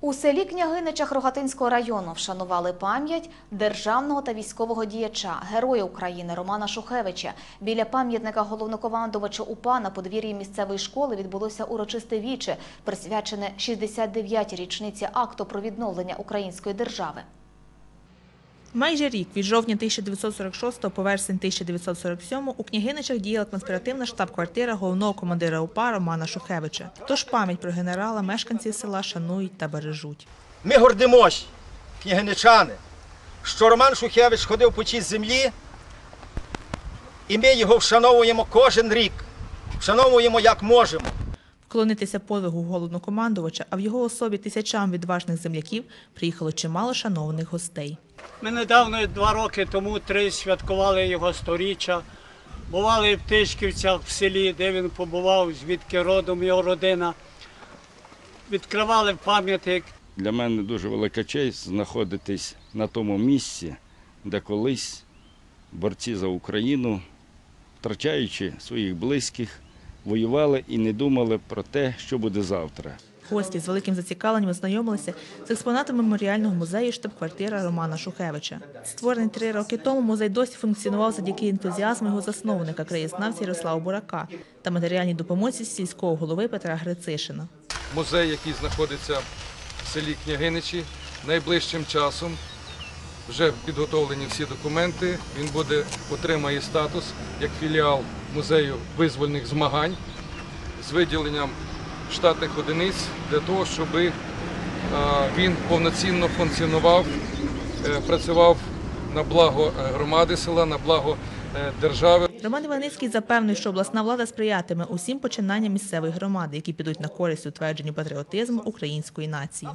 У селі Княгиничах Рогатинського району вшанували пам'ять державного та військового діяча, героя України Романа Шухевича. Біля пам'ятника головнокомандувача УПА на подвір'ї місцевої школи відбулося урочисте віче, присвячене 69-й річниці акту про відновлення української держави. Майже рік від жовтня 1946 по вересень 1947 у княгиничах діяла конспіративна штаб-квартира головного командира УПА Романа Шухевича. Тож пам'ять про генерала мешканці села шанують та бережуть. Ми гордимось, княгиничани, що Роман Шухевич ходив по цій землі, і ми його вшановуємо кожен рік, вшановуємо як можемо. Вклонитися подвигу головнокомандувача, а в його особі тисячам відважних земляків приїхало чимало шанованих гостей. Ми недавно, два роки тому, три святкували його сторіччя. Бували в Тишківцях в селі, де він побував, звідки родом його родина. Відкривали пам'ятник. Для мене дуже велика честь знаходитись на тому місці, де колись борці за Україну, втрачаючи своїх близьких, воювали і не думали про те, що буде завтра. Гості з великим зацікавленням ознайомилися з експонатами меморіального музею штаб-квартира Романа Шухевича. Створений три роки тому, музей досі функціонував завдяки ентузіазму його засновника, краєзнавця Ярослава Бурака та матеріальній допомозі сільського голови Петра Грицишина. музей, який знаходиться в селі Княгиничі, найближчим часом вже підготовлені всі документи. Він буде отримає статус як філіал музею визвольних змагань з виділенням штатних одиниць для того, щоб е, він повноцінно функціонував, е, працював на благо е, громади села, на благо держави. Роман Іваницький запевнив, що обласна влада сприятиме усім починанням місцевої громади, які підуть на користь утвердженню патріотизму української нації.